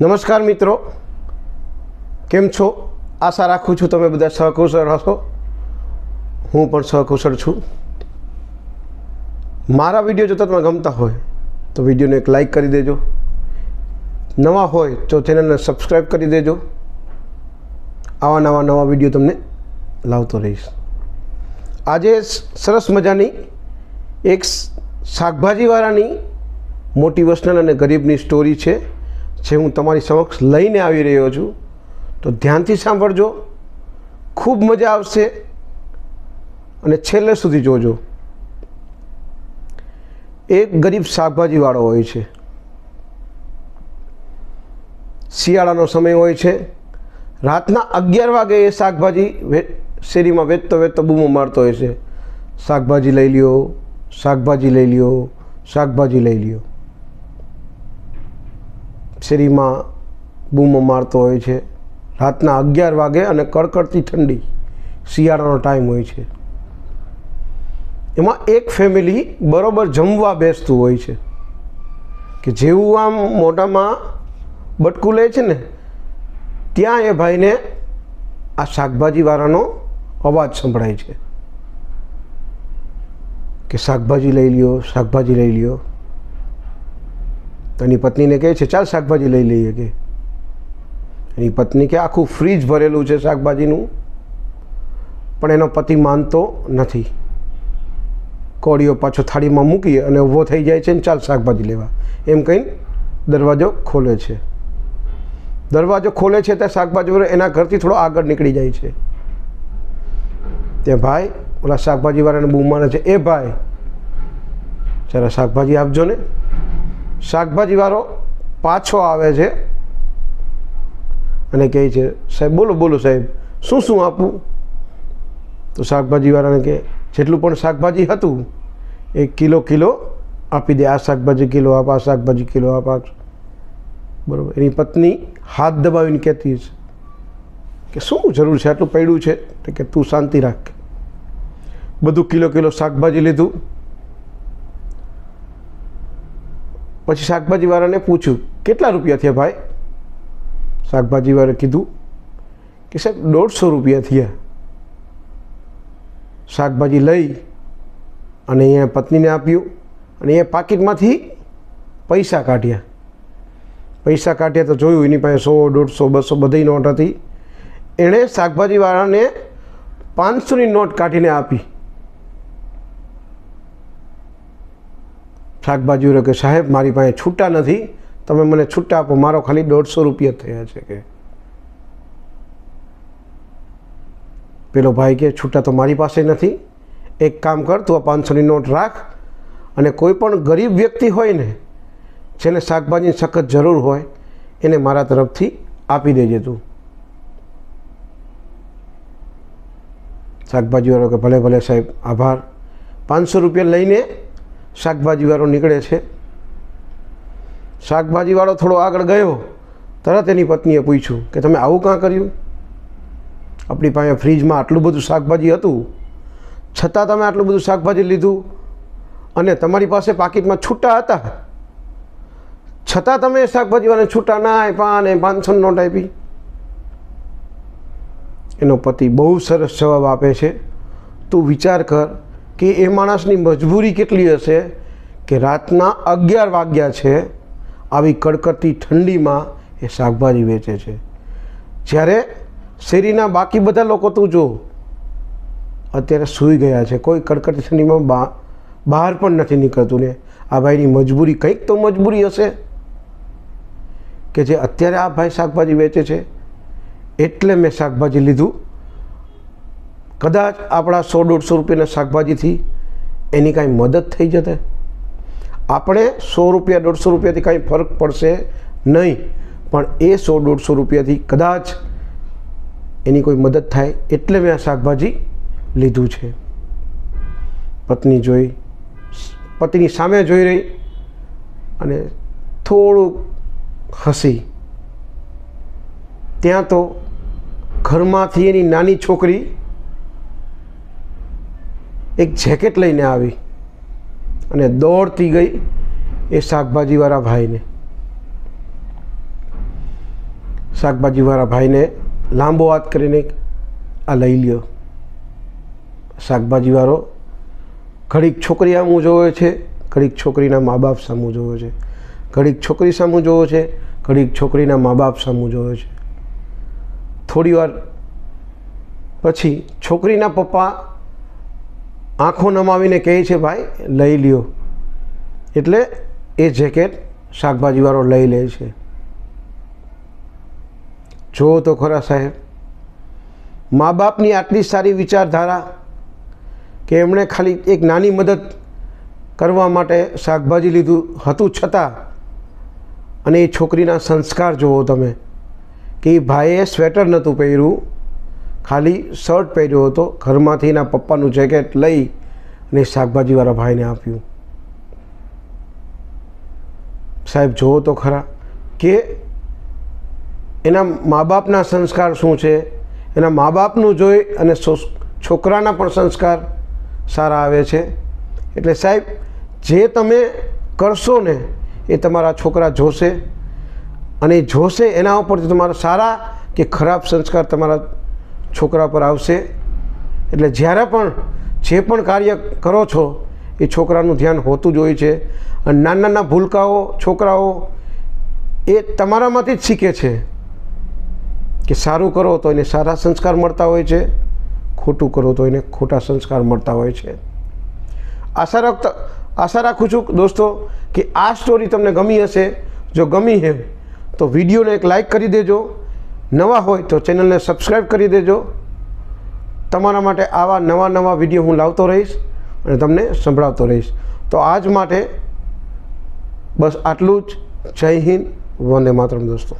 નમસ્કાર મિત્રો. કેમ છો? આશા રાખું છું તમે બધા સહકુશળ હશો. હું પણ સહકુશળ છું. મારા વીડિયો જોતા તમે ગમતા હોય તો વિડીયોને એક લાઈક કરી દેજો. નવા હોય તો ચેનલને સબસ્ક્રાઈબ કરી દેજો. આવા નવા નવા વીડિયો તમને લાવતો રહીશ. આજે સરસ મજાની એક શાકભાજીવાળાની શાકભાજીવાળાની મોટિવેશનલ અને ગરીબની સ્ટોરી છે. જે હું તમારી સમક્ષ લઈને આવી રહ્યો છું, તો ધ્યાનથી સાંભળજો. ખૂબ મજા આવશે અને છેલ્લે સુધી જોજો. એક ગરીબ શાકભાજીવાળો હોય છે. શિયાળાનો સમય હોય છે. રાતના અગિયાર વાગે એ શાકભાજી શેરીમાં વેચતો વેચતો બૂમો મારતો હોય છે. શાકભાજી લઈ લ્યો, શાકભાજી લઈ લ્યો, શાકભાજી લઈ લ્યો. શેરીમાં બૂમો મારતો હોય છે. રાતના અગિયાર વાગે અને કડકડતી ઠંડી શિયાળાનો ટાઈમ હોય છે. એમાં એક ફેમિલી બરોબર જમવા બેસતું હોય છે. કે જેવું આમ મોઢામાં બટકું લે છે ને, ત્યાં એ ભાઈને આ શાકભાજીવાળાનો અવાજ સંભળાય છે. કે શાકભાજી લઈ લ્યો, શાકભાજી લઈ લ્યો. તો એની પત્નીને કહે છે, ચાલ શાકભાજી લઈ લઈએ કે. એની પત્ની કે, આખું ફ્રીજ ભરેલું છે શાકભાજીનું, પણ એનો પતિ માનતો નથી. કોળીઓ પાછો થાળીમાં મૂકી અને ઊભો થઈ જાય છે ને ચાલ શાકભાજી લેવા. એમ કહીને દરવાજો ખોલે છે. દરવાજો ખોલે છે ત્યાં શાકભાજી એના ઘરથી થોડો આગળ નીકળી જાય છે. ત્યાં ભાઈ, ઓલા શાકભાજીવાળાને બૂમ મારે છે. એ ભાઈ, જરા શાકભાજી આપજો ને. શાકભાજીવાળો પાછો આવે છે અને કહે છે, સાહેબ, બોલો બોલો, સાહેબ, શું શું આપું? તો શાકભાજીવાળાને કહે, જેટલું પણ શાકભાજી હતું એ કિલો કિલો આપી દે. આ શાકભાજી કિલો આપ, આ શાકભાજી કિલો આપ, આ બરાબર. એની પત્ની હાથ દબાવીને કહેતી છે કે, શું જરૂર છે? આટલું પડ્યું છે? કે, તું શાંતિ રાખ. બધું કિલો કિલો શાકભાજી લીધું. પછી શાકભાજીવાળાને પૂછ્યું, કેટલા રૂપિયા થયા ભાઈ? શાકભાજીવાળાએ કીધું કે, સાહેબ, દોઢસો રૂપિયા થયા. શાકભાજી લઈ અને અહીંયા પત્નીને આપ્યું અને એ પાકીટમાંથી પૈસા કાઢ્યા. પૈસા કાઢ્યા તો જોયું એની પાસે સો, દોઢસો, બસો બધી નોટ હતી. એણે શાકભાજીવાળાને પાંચસોની નોટ કાઢીને આપી. શાકભાજી કે સાહેબ, મારી પાસે છૂટા નથી, તમે મને છૂટા આપો, મારો ખાલી દોઢસો રૂપિયા થયા છે કે. પેલો ભાઈ કે છૂટા તો મારી પાસે નથી. એક કામ કર, તું આ પાંચસોની નોટ રાખ અને કોઈ પણ ગરીબ વ્યક્તિ હોય ને, જેને શાકભાજીની સખત જરૂર હોય, એને મારા તરફથી આપી દેજે તું. શાકભાજીવાળો કે, ભલે ભલે સાહેબ, આભાર. પાંચસો રૂપિયા લઈને શાકભાજીવાળો નીકળે છે. શાકભાજીવાળો થોડો આગળ ગયો, તરત એની પત્નીએ પૂછ્યું કે તમે આવું કાં કર્યું? આપણી પાસે ફ્રીજમાં આટલું બધું શાકભાજી હતું. છતાં તમે આટલું બધું શાકભાજી લીધું અને તમારી પાસે પાકીટમાં છૂટા હતા. છતાં તમે શાકભાજીવાળાને છૂટા ના આપ્યા અને પાંચસો નોટ આપી. એનો પતિ બહુ સરસ જવાબ આપે છે. તું વિચાર કર કે એ માણસની મજબૂરી કેટલી હશે કે રાતના અગિયાર વાગ્યા છે, આવી કડકડતી ઠંડીમાં એ શાકભાજી વેચે છે. જ્યારે શેરીના બાકી બધા લોકો તું જો, અત્યારે સૂઈ ગયા છે. કોઈ કડકડતી ઠંડીમાં બહાર પણ નથી નીકળતું ને. આ ભાઈની મજબૂરી કંઈક તો મજબૂરી હશે કે જે અત્યારે આ ભાઈ શાકભાજી વેચે છે. એટલે મેં શાકભાજી લીધું. કદાચ આપણા સો દોઢસો રૂપિયાના શાકભાજીથી એની કાંઈ મદદ થઈ જતે. આપણે સો રૂપિયા, દોઢસો રૂપિયાથી કાંઈ ફરક પડશે નહીં, પણ એ સો દોઢસો રૂપિયાથી કદાચ એની કોઈ મદદ થાય એટલે મેં આ શાકભાજી લીધું છે. પત્ની જોઈ, પતિની સામે જોઈ રહી અને થોડુંક હસી. ત્યાં તો ઘરમાંથી એની નાની છોકરી એક જેકેટ લઈને આવી અને દોડતી ગઈ એ શાકભાજીવાળા ભાઈને. શાકભાજીવાળા ભાઈને લાંબો વાત કરીને આ લઈ લ્યો. શાકભાજીવાળો ઘડીક છોકરી આમ જોવે છે, ઘડીક છોકરીના મા બાપ સામું જોવે છે, ઘડીક છોકરી સામું જોવે છે, ઘડીક છોકરીના મા બાપ સામું જોવે છે. થોડી વાર પછી છોકરીના પપ્પા આંખો નમાવીને કહે છે, ભાઈ, લઈ લ્યો. એટલે એ જેકેટ શાકભાજીવાળો લઈ લે છે. જુઓ તો ખરા સાહેબ મા બાપની આટલી સારી વિચારધારા કે એમણે ખાલી એક નાની મદદ કરવા માટે શાકભાજી લીધું હતું છતાં અને એ છોકરીના સંસ્કાર જુઓ તમે, કે એ ભાઈએ સ્વેટર નહોતું પહેર્યું ખાલી શર્ટ પહેર્યો હતો, ઘરમાંથી એના પપ્પાનું જેકેટ લઈ અને શાકભાજીવાળા ભાઈને આપ્યું. સાહેબ, જુઓ તો ખરા કે એના મા બાપના સંસ્કાર શું છે? એના મા બાપનું જોઈ અને છોકરાના પણ સંસ્કાર સારા આવે છે. એટલે સાહેબ, જે તમે કરશો ને એ તમારા છોકરા જોશે અને જોશે એના ઉપરથી તમારા સારા કે ખરાબ સંસ્કાર તમારા છોકરા પર આવશે. એટલે જ્યારે પણ જે પણ કાર્ય કરો છો, એ છોકરાનું ધ્યાન હોતું જ હોય છે. અને નાના નાના ભૂલકાઓ છોકરાઓ, એ તમારામાંથી જ શીખે છે કે સારું કરો તો એને સારા સંસ્કાર મળતા હોય છે, ખોટું કરો તો એને ખોટા સંસ્કાર મળતા હોય છે. આશા રાખતા આશા રાખું છું દોસ્તો કે આ સ્ટોરી તમને ગમી હશે. જો ગમી હે, તો વિડીયોને એક લાઈક કરી દેજો. નવા હોય તો ચેનલને સબસ્ક્રાઈબ કરી દેજો. તમારા માટે આવા નવા નવા વીડિયો હું લાવતો રહીશ અને તમને સંભળાવતો રહીશ. તો આજ માટે બસ આટલું જ. જય હિન્દ, વંદે માતરમ દોસ્તો.